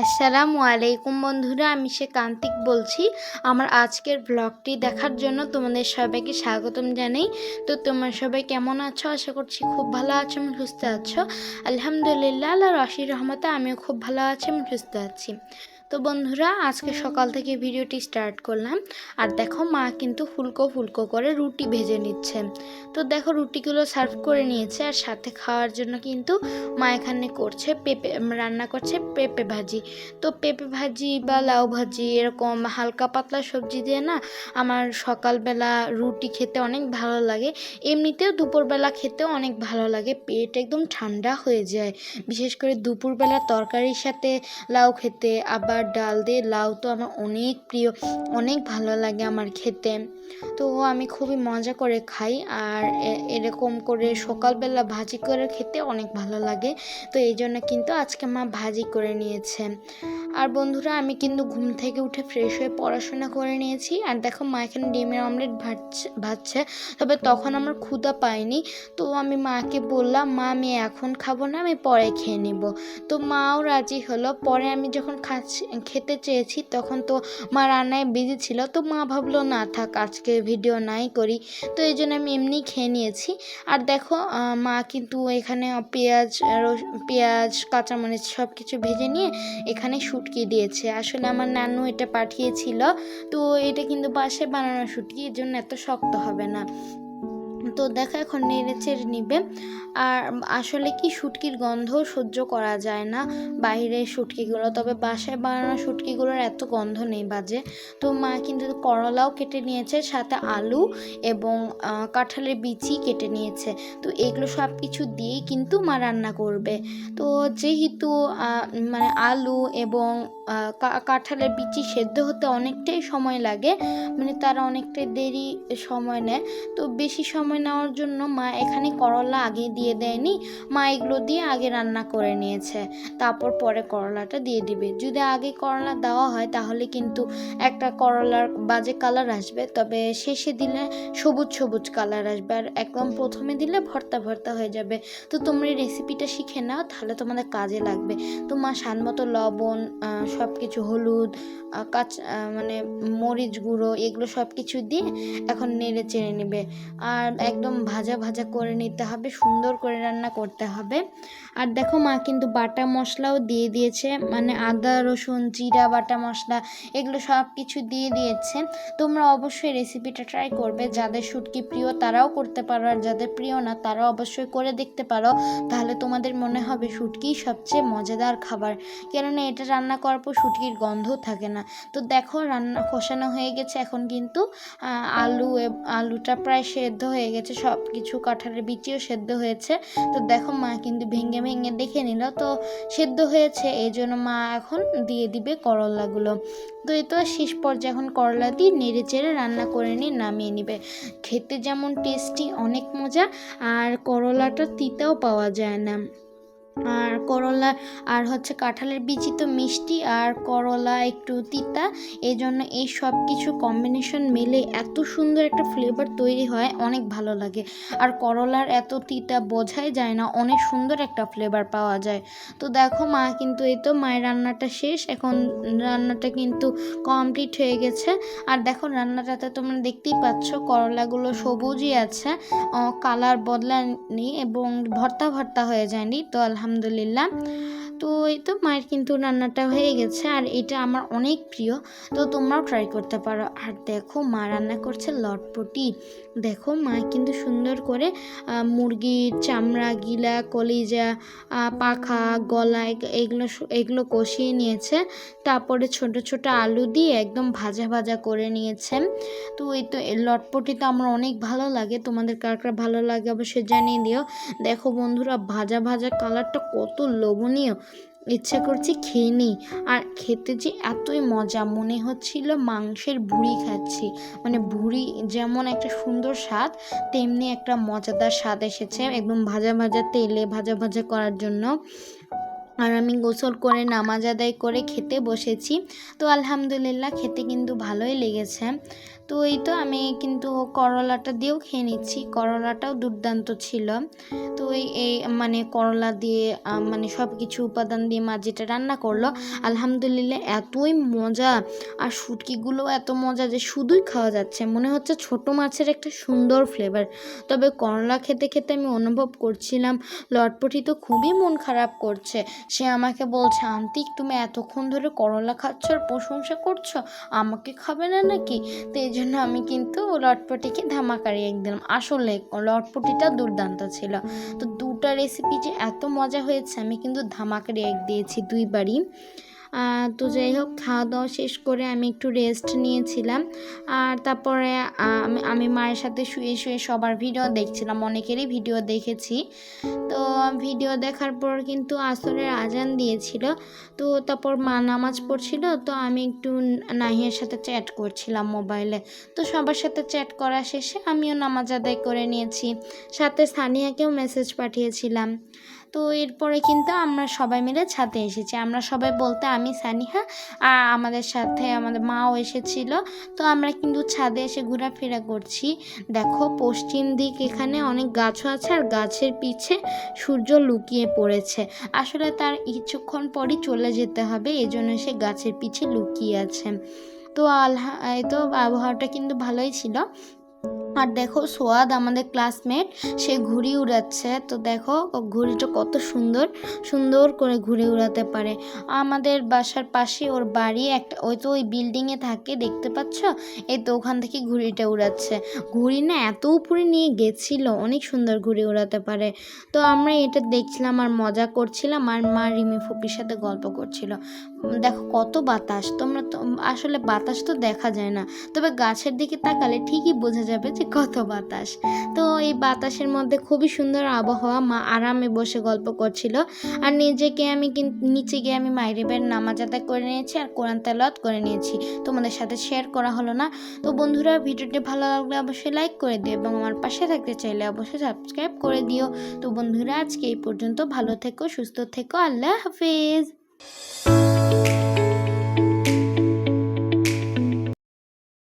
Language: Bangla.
আসসালামু আলাইকুম বন্ধুরা, আমি সে কান্তিক বলছি। আমার আজকের ব্লগটি দেখার জন্য তোমাদের সবাইকে স্বাগতম জানাই। তো তোমার সবাই কেমন আছো? আশা করছি খুব ভালো আছো আমি সুস্থ আছো। আলহামদুলিল্লাহ আল্লাহ রশির রহমতে আমিও খুব ভালো আছি আমি সুস্থ আছি। তো বন্ধুরা আজকে সকাল থেকে ভিডিওটি স্টার্ট করলাম। আর দেখো মা কিন্তু ফুলকো ফুলকো করে রুটি ভেজে নিচ্ছে। তো দেখো রুটিগুলো সার্ভ করে নিয়েছে। আর সাথে খাওয়ার জন্য কিন্তু মা এখানে করছে পেঁপে রান্না করছে পেঁপে ভাজি। তো পেঁপে ভাজি বা লাউ ভাজি এরকম হালকা পাতলা সবজি দিয়ে না আমার সকালবেলা রুটি খেতে অনেক ভালো লাগে। এমনিতেও দুপুরবেলা খেতেও অনেক ভালো লাগে। পেট একদম ঠান্ডা হয়ে যায়। বিশেষ করে দুপুরবেলা তরকারির সাথে লাউ খেতে আবার ডাল দিয়ে লাউ তো আমার অনেক প্রিয়, অনেক ভালো লাগে আমার খেতে। তো আমি খুবই মজা করে খাই আর এরকম করে সকালবেলা ভাজি করে খেতে অনেক ভালো লাগে। তো এই জন্য কিন্তু আজকে মা ভাজি করে নিয়েছে। আর বন্ধুরা, আমি কিন্তু ঘুম থেকে উঠে ফ্রেশ হয়ে পড়াশোনা করে নিয়েছি। আর দেখো, মা এখানে ডিমের অমলেট ভাজছে ভাজছে, তবে তখন আমার ক্ষুধা পায়নি। তো আমি মাকে বললাম, মা, আমি এখন খাব না, আমি পরে খেয়ে নেব। তো মাও রাজি হলো। পরে আমি যখন খাচ্ছি, খেতে চেয়েছি, তখন তো মা রান্নায় বিজি ছিল। তো মা ভাবলো, না, থাক, আজকে ভিডিও নাই করি। তো এই জন্য আমি এমনি খেয়ে নিয়েছি। আর দেখো মা কিন্তু এখানে পেঁয়াজ পেঁয়াজ, কাঁচামরিচ সব কিছু ভেজে নিয়ে এখানে শুটকি দিয়েছে। আসলে আমার নানু এটা পাঠিয়েছিল। তো এটা কিন্তু বাসায় বানানো শুটকি এর জন্য এত শক্ত হবে না। তো দেখো এখন নেড়ে চেড়ে নিবে। আর আসলে কি শুটকির গন্ধ সহ্য করা যায় না বাইরের শুটকিগুলো। তবে বাসায় বানানো শুটকিগুলোর এত গন্ধ নেই বাজে। তো মা কিন্তু করলাও কেটে নিয়েছে, সাথে আলু এবং কাঁঠালের বিচি কেটে নিয়েছে। তো এগুলো সব কিছু দিয়েই কিন্তু মা রান্না করবে। তো যেহেতু মানে আলু এবং কাঁঠালের বিচি সেদ্ধ হতে অনেকটাই সময় লাগে মানে তারা অনেকটাই দেরি সময় নেয়। তো বেশি সময় নেওয়ার জন্য মা এখানে করলা আগে দিয়ে দেয়নি। মা এগুলো দিয়ে আগে রান্না করে নিয়েছে। তারপর পরে করলাটা দিয়ে দিবে। যদি আগে করলা দেওয়া হয় তাহলে কিন্তু একটা করলার বাজে কালার আসবে। তবে শেষে দিলে সবুজ সবুজ কালার আসবে। আর একদম প্রথমে দিলে ভর্তা ভর্তা হয়ে যাবে। তো তোমরা রেসিপিটা শিখে নাও, তাহলে তোমাদের কাজে লাগবে। তো মা স্বাদ মতো লবণ সব কিছু হলুদ কাঁচা মানে মরিচ গুঁড়ো, এগুলো সব কিছু দিয়ে এখন নেড়ে চেড়ে নেবে। আর একদম ভাজা ভাজা করে নিতে হবে, সুন্দর করে রান্না করতে হবে। আর দেখো মা কিন্তু বাটা মশলাও দিয়ে দিয়েছে মানে আদা, রসুন, জিরা, বাটা মশলা এগুলো সব কিছু দিয়ে দিয়েছে। তোমরা অবশ্যই রেসিপিটা ট্রাই করবে, যাদের শুটকি প্রিয় তারাও করতে পারো, আর যাদের প্রিয় না তারাও অবশ্যই করে দেখতে পারো। তাহলে তোমাদের মনে হবে শুটকি সবচেয়ে মজাদার খাবার, কেননা এটা রান্না করার পর শুটকির গন্ধও থাকে না। তো দেখো রান্না কষানো হয়ে গেছে, এখন কিন্তু আলু আলুটা প্রায় সেদ্ধ হয়ে গেছে সব কিছু কাঁঠালের বিচিও সেদ্ধ হয়েছে। তো দেখো মা কিন্তু ভেঙে ভেঙে দেখে নিল, তো সেদ্ধ হয়েছে, এই জন্য মা এখন দিয়ে দিবে করলাগুলো। তো এই তো শেষ পর্যায়ে এখন করলা দিয়ে নেড়ে চেড়ে রান্না করে নিয়ে নামিয়ে নিবে। খেতে যেমন টেস্টি অনেক মজা, আর করলাটা তিতাও পাওয়া যায় না। আর করলা আর হচ্ছে কাঁঠালের বিচি তো মিষ্টি আর করলা একটু তিতা। এই জন্য এই সব কিছু কম্বিনেশন মিলে এত সুন্দর একটা ফ্লেভার তৈরি হয়, অনেক ভালো লাগে। আর করলার এত তিতা বোঝাই যায় না, অনেক সুন্দর একটা ফ্লেভার পাওয়া যায়। তো দেখো মা, কিন্তু এই তো মায়ের রান্নাটা শেষ, এখন রান্নাটা কিন্তু কমপ্লিট হয়ে গেছে। আর দেখো রান্নাটাতে তোমরা দেখতেই পাচ্ছ করলাগুলো সবুজই আছে কালার বদলায়নি এবং ভর্তা ভর্তা হয়ে যায়নি, তো আলহামদুলিল্লাহ আলহামদুলিল্লাহ। তো এই তো মায়ের কিন্তু রান্নাটা হয়ে গেছে, আর এটা আমার অনেক প্রিয়। তো তোমরাও ট্রাই করতে পারো। আর দেখো মা রান্না করছে লটপটি। দেখো মা কিন্তু সুন্দর করে মুরগির চামড়া, গিলা, কলিজা পাখা, গলা, এগ- এগুলো এগুলো কষিয়ে নিয়েছে। তারপরে ছোট ছোট আলু দিয়ে একদম ভাজা ভাজা করে নিয়েছে। তো এই তো লটপটি তো আমার অনেক ভালো লাগে। তোমাদের কার কার ভালো লাগে অবশ্যই জানিয়ে দিও। দেখো বন্ধুরা, ভাজা ভাজা কালারটা কত লোভনীয়। ইচ্ছা করছে খেয়ে নিই। আর খেতে যে এতই মজা, মনে হচ্ছিল মাংসের ভুড়ি খাচ্ছি। মানে ভুড়ি যেমন একটা সুন্দর স্বাদ, তেমনি একটা মজাদার স্বাদ এসেছে একদম ভাজা ভাজা তেলে ভাজা ভাজা করার জন্য। আর আমি গোসল করে, নামাজ আদায় করে খেতে বসেছি। তো আলহামদুলিল্লাহ খেতে কিন্তু ভালোই লেগেছে। তো এই তো আমি কিন্তু করলাটা দিয়েও খেয়ে নিচ্ছি। করলাটাও দুর্দান্ত ছিল। তো এই মানে করলা দিয়ে মানে সব কিছু উপাদান দিয়ে মা যেটা রান্না করল, আলহামদুলিল্লাহ এতই মজা। আর শুটকিগুলো এত মজা যে শুধুই খাওয়া যাচ্ছে। মনে হচ্ছে ছোট মাছের একটা সুন্দর ফ্লেভার তবে করলা খেতে খেতে আমি অনুভব করছিলাম, লটপটি তো খুবই মন খারাপ করছে। সে আমাকে বলছে আন্তিক তুমি এতক্ষণ ধরে করলা খাচ্ছ আর প্রশংসা করছ? আমাকে খাবে না নাকি? তো এই জন্য আমি কিন্তু লটপটিকে ধামাকারি এক দিলাম। আসলে লটপটিটা দুর্দান্ত ছিল। তো দুটা রেসিপি যে এত মজা হয়েছে, আমি কিন্তু ধামাকারি এক দিয়েছি দুইবারই। তো যাই হোক খাওয়া দাওয়া শেষ করে আমি একটু রেস্ট নিয়েছিলাম। আর তারপরে আমি আমি মায়ের সাথে শুয়ে শুয়ে সবার ভিডিও দেখছিলাম, অনেকেরই ভিডিও দেখেছি। তো ভিডিও দেখার পর কিন্তু আসরের আজান দিয়েছিল। তো তারপর মা নামাজ পড়ছিল, তো আমি একটু নাহিয়ার সাথে চ্যাট করছিলাম মোবাইলে তো সবার সাথে চ্যাট করা শেষে আমিও নামাজ আদায় করে নিয়েছি। সাথে সানিয়াকেও মেসেজ পাঠিয়েছিলাম। তো এরপরে কিন্তু আমরা সবাই মিলে ছাদে এসেছি। আমরা সবাই বলতে আমি, সানিহা, আর আমাদের সাথে আমাদের মাও এসেছিল। তো আমরা কিন্তু ছাদে এসে ঘোরাফেরা করছি। দেখো, পশ্চিম দিক এখানে অনেক গাছও আছে, আর গাছের পিছে সূর্য লুকিয়ে পড়েছে। আসলে তার কিছুক্ষণ পরই চলে যেতে হবে এই জন্য সে গাছের পিছে লুকিয়ে আছে। তো আল্লাহ এই তো আবহাওয়াটা কিন্তু ভালোই ছিল। আর দেখো সোয়াদ আমাদের ক্লাসমেট সে ঘুড়ি উড়াচ্ছে। তো দেখো ঘুড়িটা কত সুন্দর সুন্দর করে ঘুড়ি উড়াতে পারে। আমাদের বাসার পাশে ওর বাড়ি একটা, ওই তো ওই বিল্ডিংয়ে থাকে, দেখতে পাচ্ছ? এই তো ওখান থেকে ঘুড়িটা উড়াচ্ছে। ঘুড়ি না এত উপরে নিয়ে গেছিল, অনেক সুন্দর ঘুড়ি উড়াতে পারে। তো আমরা এটা দেখছিলাম আর মজা করছিলাম, আর মা রিমি ফুপির সাথে গল্প করছিল। দেখো কত বাতাস, তোমরা তো আসলে বাতাস তো দেখা যায় না। তবে গাছের দিকে তাকালে ঠিকই বোঝা যাবে যে কত বাতাস। তো এই বাতাসের মধ্যে খুবই সুন্দর আবহাওয়া মা আরামে বসে গল্প করছিল। আর নিজেকে আমি নিচে গিয়ে আমি মাইরিবের নামাজ আদায় করে নিয়েছি আর কোরআন তেলাওয়াত করে নিয়েছি। তোমাদের সাথে শেয়ার করা হলো না। তো বন্ধুরা, ভিডিওটি ভালো লাগলে অবশ্যই লাইক করে দিও এবং আমার পাশে থাকতে চাইলে অবশ্যই সাবস্ক্রাইব করে দিও। তো বন্ধুরা, আজকে এই পর্যন্ত ভালো থেকো, সুস্থ থেকো। আল্লাহ হাফেজ। Música